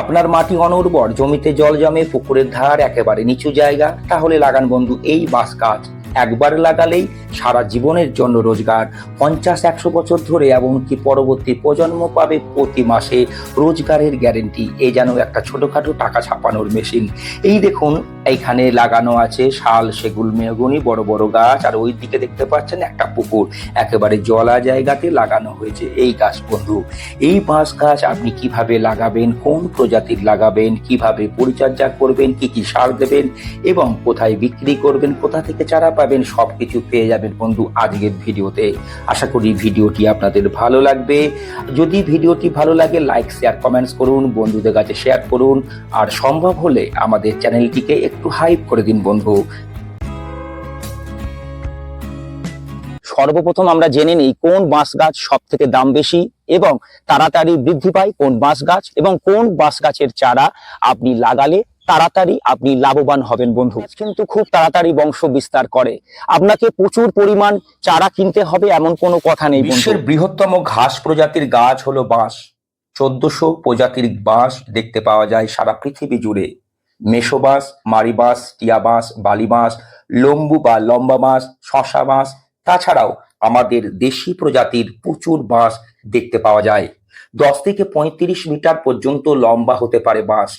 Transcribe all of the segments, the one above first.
আপনার মাটি অনুর্বর, জমিতে জল জমে, পুকুরের ধার একেবারে নিচু জায়গা, তাহলে লাগান বন্ধু এই বাঁশ গাছ একবার লাগালেই সারা জীবনের জন্য রোজগার। পঞ্চাশ একশো বছর ধরে এমনকি পরবর্তী প্রজন্ম পাবে প্রতি মাসে রোজগারের গ্যারেন্টি। এই যেন একটা ছোটোখাটো টাকা ছাপানোর মেশিন। এই দেখুন, এইখানে লাগানো আছে শাল, সেগুল, মেহগুনি, বড় বড় গাছ, আর ওই দিকে দেখতে পাচ্ছেন একটা পুকুর। একেবারে জলা জায়গাতে লাগানো হয়েছে এই গাছ, বন্ধু। এই বাঁশ গাছ আপনি কীভাবে লাগাবেন, কোন প্রজাতির লাগাবেন, কীভাবে পরিচর্যা করবেন, কি কি সার দেবেন, এবং কোথায় বিক্রি করবেন, কোথা থেকে চারা পাবেন সবকিছু পেয়ে যাবেন বন্ধু আজকের ভিডিওতে। আশা করি ভিডিওটি আপনাদের ভালো লাগবে। যদি ভিডিওটি ভালো লাগে লাইক শেয়ার কমেন্টস করুন, বন্ধুদের কাছে শেয়ার করুন। আর সম্ভব হলে আমাদের চ্যানেলটিকে একটু হাইপ করে দিন বন্ধু। সর্বপ্রথম আমরা জেনে নিই কোন বাঁশ গাছ সব থেকে দাম বেশি এবং তাড়াতাড়ি বৃদ্ধি পায় কোন বাঁশ গাছ এবং কোন বাঁশ গাছের চারা আপনি লাগালে তাড়াতাড়ি আপনি লাভবান হবেন বন্ধু। কিন্তু খুব তাড়াতাড়ি বংশ বিস্তার করে। আপনাকে প্রচুর পরিমাণ চারা কিনতে হবে এমন কোনো কথা নেই বিশ্বের বৃহত্তম ঘাস প্রজাতির গাছ হলো বাঁশ। চোদ্দশো প্রজাতির বাঁশ দেখতে পাওয়া যায় সারা পৃথিবী জুড়ে। মেসো বাঁশ মারি বাঁশ টিয়া বাঁশ বালি বাঁশ লম্বু বা লম্বা বাঁশ শশা বাঁশ তাছাড়াও আমাদের দেশি প্রজাতির প্রচুর বাঁশ দেখতে পাওয়া যায়। দশ থেকে পঁয়ত্রিশ মিটার পর্যন্ত লম্বা হতে পারে বাঁশ।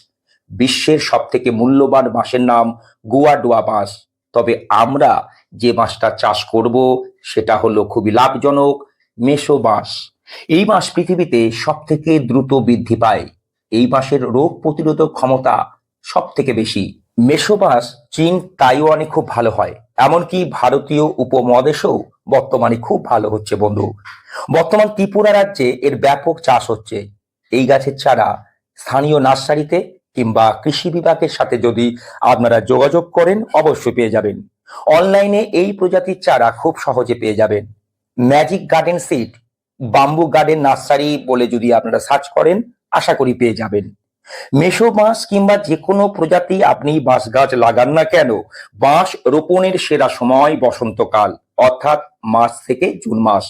বিশ্বের সব থেকে মূল্যবান বাঁশের নাম গুয়াডোয়া বাঁশ তবে আমরা যে বাঁশটা চাষ করব, সেটা হলো খুবই লাভজনক মেসো বাঁশ এই বাঁশ পৃথিবীতে সব থেকে দ্রুত বৃদ্ধি পায়। এই বাঁশের রোগ প্রতিরোধক ক্ষমতা সব থেকে বেশি। মেসো বাঁশ চীন, তাইওয়ানে খুব ভালো হয়। এমনকি ভারতীয় উপমহাদেশেও বর্তমানে খুব ভালো হচ্ছে বন্ধু। বর্তমান ত্রিপুরা রাজ্যে এর ব্যাপক চাষ হচ্ছে। এই গাছের চারা স্থানীয় নার্সারিতে কিংবা কৃষি বিভাগের সাথে যদি আপনারা যোগাযোগ করেন, অবশ্যই পেয়ে যাবেন। অনলাইনে এই প্রজাতির চারা খুব সহজে পেয়ে যাবেন। Magic garden seed, bamboo garden nursery বলে যদি আপনারা সার্চ করেন, আশা করি পেয়ে যাবেন। মেসো বাঁশ কিংবা যে কোনো প্রজাতি আপনি বাঁশ গাছ লাগান না কেন, বাঁশ রোপণের সেরা সময় বসন্তকাল, অর্থাৎ মার্চ থেকে জুন মাস।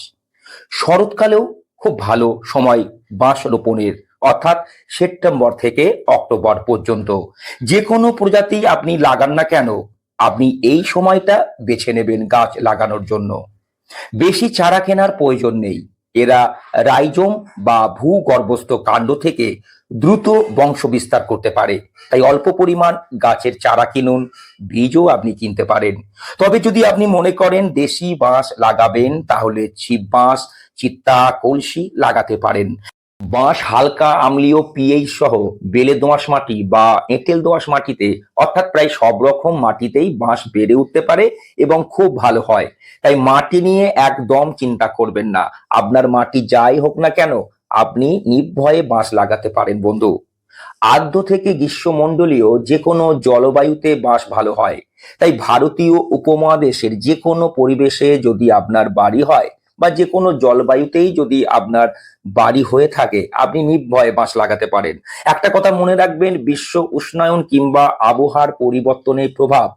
শরৎকালেও খুব ভালো সময় বাঁশ রোপণের। অর্থাৎ সেপ্টেম্বর থেকে অক্টোবর পর্যন্ত। যে কোনো প্রজাতি আপনি লাগান না কেন, আপনি এই সময়টা বেছে নেবেন গাছ লাগানোর জন্য। বেশি চারা কেনার প্রয়োজন নেই। এরা রাইজোম বা ভূগর্ভস্থ কাণ্ড থেকে দ্রুত বংশ বিস্তার করতে পারে। তাই অল্প পরিমাণ গাছের চারা কিনুন, বীজও আপনি কিনতে পারেন। তবে যদি আপনি মনে করেন দেশি বাঁশ লাগাবেন, তাহলে ছিপ বাঁশ, চিত্তা, কলসি লাগাতে পারেন। বাঁশ, হালকা আমলীয় পিএইচ সহ বেলে দোআঁশ মাটি বা এঁটেল দোআঁশ মাটিতে, অর্থাৎ প্রায় সব রকম মাটিতেই বাঁশ বেড়ে উঠতে পারে এবং খুব ভালো হয়। তাই মাটি নিয়ে একদম চিন্তা করবেন না। আপনার মাটি যাই হোক না কেন, আপনি নির্ভয়ে বাঁশ লাগাতে পারেন, বন্ধু। আর্দ্র থেকে গ্রীষ্মমণ্ডলীয় যে কোনো জলবায়ুতে বাঁশ ভালো হয়। তাই ভারতীয় উপমহাদেশের যে কোনো পরিবেশে যদি আপনার বাড়ি হয় বা যে কোনো জলবায়ুতেই যদি আপনার বাড়ি হয়ে থাকে, আপনি নির্ভয়ে বাঁশ লাগাতে পারেন। একটা কথা মনে রাখবেন, বিশ্ব উষ্ণায়ন কিংবা আবহাওয়ার পরিবর্তনের প্রভাব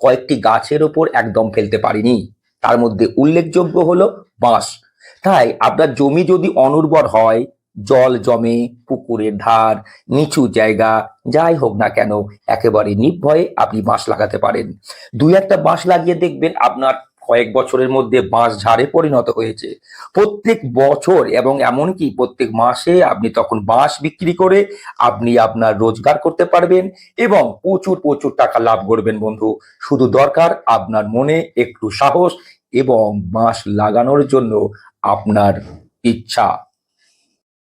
কয়েকটি গাছের ওপর একদম ফেলতে পারিনি। তার মধ্যে উল্লেখযোগ্য হলো বাঁশ। তাই আপনার জমি যদি অনুর্বর হয়, জল জমে, পুকুরের ধার, নিচু জায়গা, যাই হোক না কেন, একেবারে নির্ভয়ে আপনি বাঁশ লাগাতে পারেন। দুই একটা বাঁশ লাগিয়ে দেখবেন আপনার কয়েক বছরের মধ্যে বাঁশ ঝাড়ে পরিণত হয়েছে। প্রত্যেক বছর এবং এমনকি প্রত্যেক মাসে আপনি তখন বাঁশ বিক্রি করে আপনি আপনার রোজগার করতে পারবেন এবং প্রচুর প্রচুর টাকা লাভ করবেন বন্ধু। শুধু দরকার আপনার মনে একটু সাহস এবং বাঁশ লাগানোর জন্য আপনার ইচ্ছা।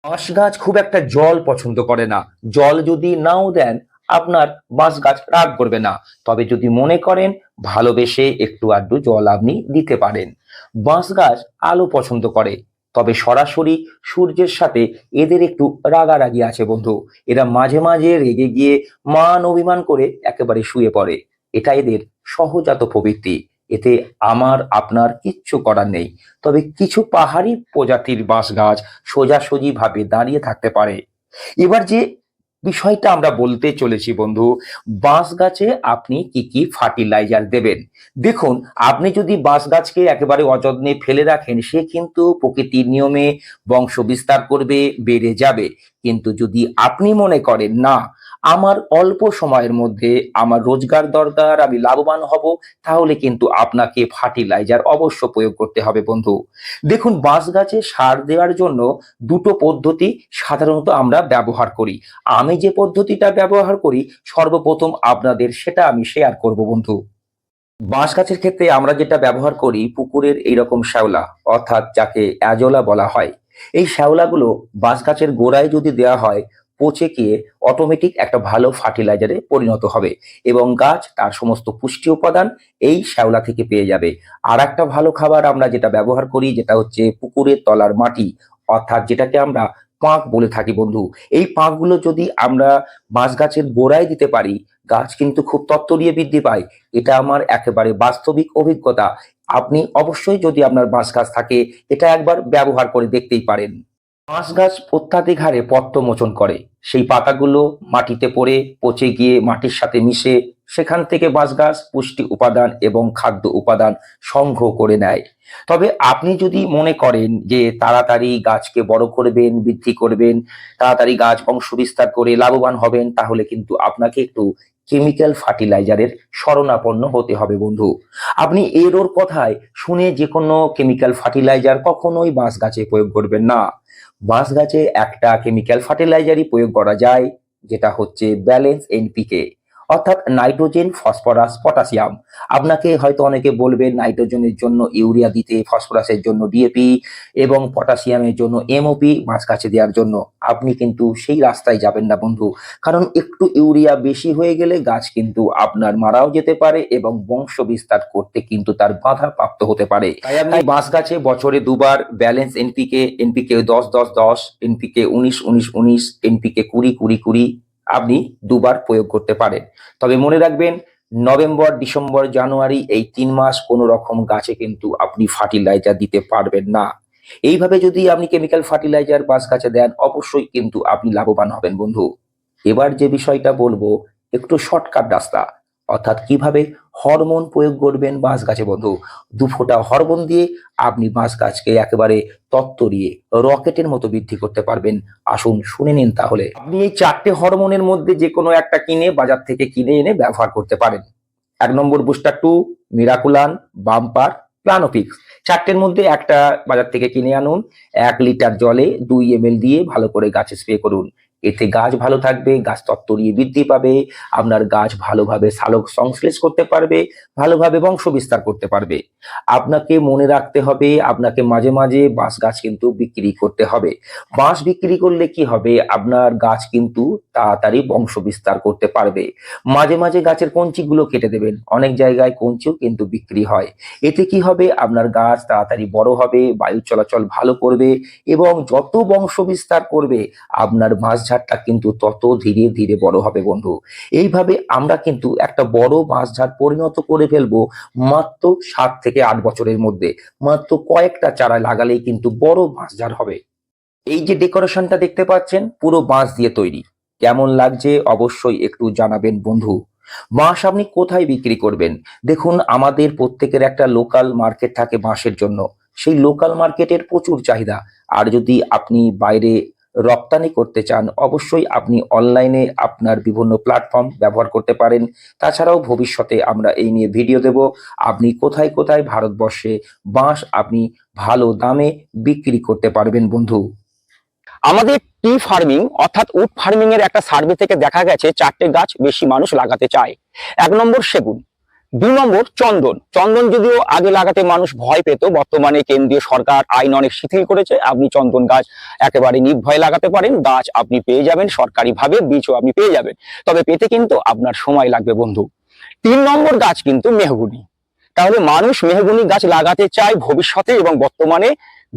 বাঁশ গাছ খুব একটা জল পছন্দ করে না। জল যদি নাও দেন আপনার বাঁশ গাছ রাগ করবে না। তবে যদি মনে করেন ভালোবেসে একটু আধটু জল আপনি দিতে পারেন। বাঁশ গাছ আলো পছন্দ করে, তবে সরাসরি সূর্যের সাথে এদের একটু রাগারাগি আছে বন্ধু। এরা মাঝে মাঝে রেগে গিয়ে মান অভিমান করে একেবারে শুয়ে পড়ে। এটা এদের সহজাত প্রবৃত্তি। এতে আমার, আপনার কিচ্ছু করার নেই। তবে কিছু পাহাড়ি প্রজাতির বাঁশ গাছ সোজাসুজি ভাবে দাঁড়িয়ে থাকতে পারে। এবার যে বিষয়টা আমরা বলতে চলেছি বন্ধু বাঁশ গাছে আপনি কি কি ফার্টিলাইজার দেবেন? দেখুন, আপনি যদি বাঁশ গাছকে একেবারে অযত্নে ফেলে রাখেন, সে কিন্তু প্রকৃতির নিয়মে বংশ বিস্তার করবে, বেড়ে যাবে। কিন্তু যদি আপনি মনে করেন, না আমার অল্প সময়ের মধ্যে আমার রোজগার দরকার আমি লাভবান হব, তাহলে কিন্তু আপনাকে ফার্টিলাইজার অবশ্য প্রয়োগ করতে হবে বন্ধু। দেখুন, বাঁশ গাছে সার দেওয়ার জন্য দুটো পদ্ধতি সাধারণত আমরা ব্যবহার করি। আমি যে পদ্ধতিটা ব্যবহার করি, সর্বপ্রথম আপনাদের সেটা আমি শেয়ার করব বন্ধু। বাঁশ গাছের ক্ষেত্রে আমরা যেটা ব্যবহার করি, পুকুরের এইরকম শ্যাওলা, অর্থাৎ যাকে অ্যাজোলা বলা হয়। এই শ্যাওলাগুলো বাঁশ গাছের গোড়ায় যদি দেওয়া হয় পচে গিয়ে অটোমেটিক একটা ভালো ফার্টিলাইজারে পরিণত হবে এবং গাছ তার সমস্ত পুষ্টি উপাদান এই শ্যাওলা থেকে পেয়ে যাবে। আর একটা ভালো খাবার আমরা যেটা ব্যবহার করি যেটা হচ্ছে পুকুরের তলার মাটি, অর্থাৎ যেটাকে আমরা পাঁক বলে থাকি বন্ধু। এই পাঁকগুলো যদি আমরা বাঁশ গাছের গোড়ায় দিতে পারি, গাছ কিন্তু খুব তত্তরিয়ে বৃদ্ধি পায়। এটা আমার একেবারে বাস্তবিক অভিজ্ঞতা। আপনি অবশ্যই যদি আপনার বাঁশ গাছ থাকে, এটা একবার ব্যবহার করে দেখতেই পারেন। বাঁশ গাছ অত্যাধিক হারে পট্ট মোচন করে। সেই পাতাগুলো মাটিতে পড়ে, পচে গিয়ে মাটির সাথে মিশে সেখান থেকে বাঁশ গাছ পুষ্টি উপাদান এবং খাদ্য উপাদান সংগ্রহ করে নেয়। তবে আপনি যদি মনে করেন যে তাড়াতাড়ি গাছকে বড় করবেন, বৃদ্ধি করবেন, তাড়াতাড়ি গাছ বংশ বিস্তার করে লাভবান হবেন, তাহলে কিন্তু আপনাকে একটু কেমিক্যাল ফার্টিলাইজারের শরণাপন্ন হতে হবে বন্ধু। আপনি এর ওর কথায় শুনে যে কোনো কেমিক্যাল ফার্টিলাইজার কখনোই বাঁশ গাছে প্রয়োগ করবেন না। বাঁশ গাছে একটা কেমিক্যাল ফার্টিলাইজারই প্রয়োগ করা যায়, যেটা হচ্ছে ব্যালেন্স এনপিকে অর্থাৎ নাইট্রোজেন ফসফরাস পটাশিয়াম। আপনাকে হয়তো অনেকে বলবেন নাইট্রোজেনের জন্য ইউরিয়া দিতে ফসফরাসের জন্য ডিএপি এবং পটাশিয়ামের জন্য এমওপি মাছ গাছে দেওয়ার জন্য। আপনি কিন্তু সেই রাস্তায় যাবেন না বন্ধু। কারণ একটু ইউরিয়া বেশি হয়ে গেলে গাছ কিন্তু আপনার মারাও যেতে পারে এবং বংশ বিস্তার করতে কিন্তু তার বাধা প্রাপ্ত হতে পারে। তাই আপনি বাঁশ গাছে বছরে দুবার ব্যালেন্স এনপিকে এনপিকে দশ দশ দশ এনপিকে উনিশ উনিশ উনিশ এনপিকে কুড়ি কুড়ি কুড়ি আপনি দুবার প্রয়োগ করতে পারেন। তবে মনে রাখবেন, নভেম্বর, ডিসেম্বর, জানুয়ারি এই তিন মাস কোনো রকম গাছে কিন্তু আপনি ফার্টিলাইজার দিতে পারবেন না। এইভাবে যদি আপনি কেমিক্যাল ফার্টিলাইজার বাস গাছে দেন, অবশ্যই কিন্তু আপনি লাভবান হবেন বন্ধু। এবার যে বিষয়টা বলব, একটু শর্টকাট রাস্তা। অর্থাৎ কীভাবে হরমোন প্রয়োগ করবেন বাঁশ গাছে বন্ধু? দু ফোঁটা হরমোন দিয়ে আপনি বাঁশ গাছকে একেবারে তত্তরিয়ে রকেটের মতো বৃদ্ধি করতে পারবেন। আসুন শুনে নিন তাহলে। আপনি এই চারটে হরমোনের মধ্যে যে কোনো একটা কিনে বাজার থেকে কিনে এনে ব্যবহার করতে পারেন। এক নম্বর booster two, Miraculan, bumper, Planofix. চারটের মধ্যে একটা বাজার থেকে কিনে আনুন। এক লিটার জলে দুই এম দিয়ে ভালো করে গাছে স্প্রে করুন। এতে গাছ ভালো থাকবে, গাছ তত্তরিয়ে বৃদ্ধি পাবে, আপনার গাছ ভালোভাবে সালোক সংশ্লেষ করতে পারবে, ভালোভাবে বংশ বিস্তার করতে পারবে। আপনাকে মনে রাখতে হবে, আপনাকে মাঝে মাঝে বাঁশ গাছ কিন্তু বিক্রি করতে হবে। বাঁশ বিক্রি করলে কি হবে? আপনার গাছ কিন্তু তাড়াতাড়ি বংশ বিস্তার করতে পারবে। মাঝে মাঝে গাছের কঞ্চিগুলো কেটে দেবেন, অনেক জায়গায় কঞ্চিও কিন্তু বিক্রি হয়। এতে কি হবে? আপনার গাছ তাড়াতাড়ি বড় হবে, বায়ু চলাচল ভালো করবে এবং যত বংশ বিস্তার করবে, আপনার বাঁশঝাড়টা কিন্তু তত ধীরে ধীরে বড় হবে বন্ধু। এইভাবে আমরা কিন্তু একটা বড় বাঁশঝাড় পরিণত করে ফেলব মাত্র সাত থেকে আট বছরের মধ্যে। মাত্র কয়েকটা চারা লাগালেই কিন্তু বড় বাঁশঝাড় হবে। এই যে ডেকোরেশনটা দেখতে পাচ্ছেন, পুরো বাঁশ দিয়ে তৈরি। কেমন লাগছে অবশ্যই একটু জানাবেন বন্ধু। বাঁশ আপনি কোথায় বিক্রি করবেন? দেখুন, আমাদের প্রত্যেকের একটা লোকাল মার্কেট থাকে বাঁশের জন্য। সেই লোকাল মার্কেটের প্রচুর চাহিদা। আর যদি আপনি বাইরে রপ্তানি করতে চান, অবশ্যই আপনি অনলাইনে আপনার বিভিন্ন প্ল্যাটফর্ম ব্যবহার করতে পারেন। তাছাড়াও ভবিষ্যতে আমরা এই নিয়ে ভিডিও দেব। আপনি কোথায় কোথায় ভারতবর্ষে বাঁশ আপনি ভালো দামে বিক্রি করতে পারবেন, বন্ধু। আমাদের টি ফার্মিং অর্থাৎ উড ফার্মিং এর একটা সার্ভে থেকে দেখা গেছে, চারটে গাছ বেশি মানুষ লাগাতে চায়। এক নম্বর সেগুন। দুই নম্বর চন্দন। চন্দন যদিও আগে লাগাতে মানুষ ভয় পেত, বর্তমানে কেন্দ্রীয় সরকার আইন অনেক শিথিল করেছে। আপনি চন্দন গাছ একেবারে নির্ভয়ে লাগাতে পারেন, গাছ আপনি পেয়ে যাবেন, সরকারিভাবে বীজও আপনি পেয়ে যাবেন। তবে পেতে কিন্তু আপনার সময় লাগবে, বন্ধু। তিন নম্বর গাছ কিন্তু মেহগুনি। তাহলে মানুষ মেহগুনি গাছ লাগাতে চায় ভবিষ্যতে এবং বর্তমানে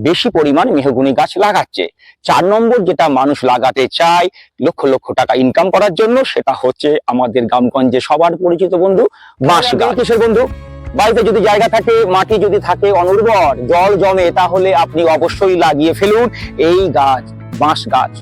বেশি পরিমাণ মেহগুনি গাছ লাগাচ্ছে। চার নম্বর যেটা মানুষ লাগাতে চায় লক্ষ লক্ষ টাকা ইনকাম করার জন্য সেটা হচ্ছে আমাদের গ্রামগঞ্জে সবার পরিচিত বন্ধু বাঁশ গাছ। কিসের বন্ধু। বাড়িতে যদি জায়গা থাকে মাটি যদি থাকে অনুর্বর জল জমে তাহলে আপনি অবশ্যই লাগিয়ে ফেলুন এই গাছ বাঁশ গাছ।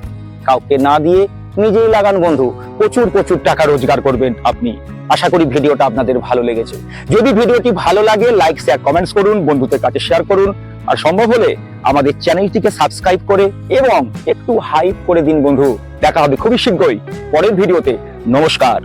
কাউকে না দিয়ে নিজেই লাগান বন্ধু। প্রচুর প্রচুর টাকা রোজগার করবেন আপনি। আশা করি ভিডিওটা আপনাদের ভালো লেগেছে। যদি ভিডিওটি ভালো লাগে লাইক শেয়ার কমেন্টস করুন, বন্ধুদের কাছে শেয়ার করুন। আর সম্ভব হলে আমাদের চ্যানেলটিকে সাবস্ক্রাইব করে এবং একটু হাইপ করে দিন বন্ধু। দেখা হবে খুবই শীঘ্রই পরের ভিডিওতে। নমস্কার।